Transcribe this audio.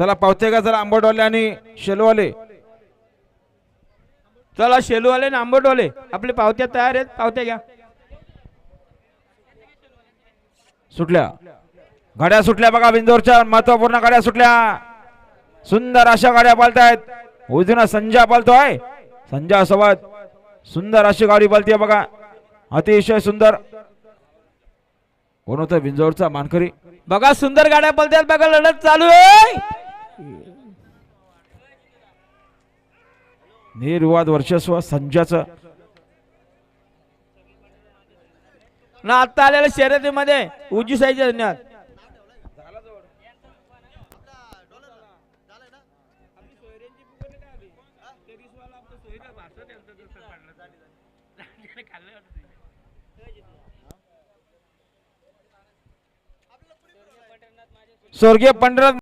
चला पावते का चला आंबटवाले आणि शेलवाले? चला शेलूवाले ना आंबटवाले. आपले पावत्या तयार आहेत पावत्या घ्या. सुटल्या. गाड्या सुटल्या बघा बिंदोरच्या महत्त्वपूर्ण गाड्या सुटल्या. सुंदर अशा गाड्या पालतायत. उजून संजय पालतोय. संजय सोबत सुंदर अशी गाडी पालतीय बघा. अतिशय सुंदर. कोण होतं? बिंजोरचा मानकरी. बघा सुंदर गाड्या पलत्यात. बघा लढत चालू आहे. निर्वाद वर्चस्व संजयचं ना आता आलेल्या शर्यतीमध्ये उजू साईचे धन्यवाद. स्वर्गीय पंढरनाथ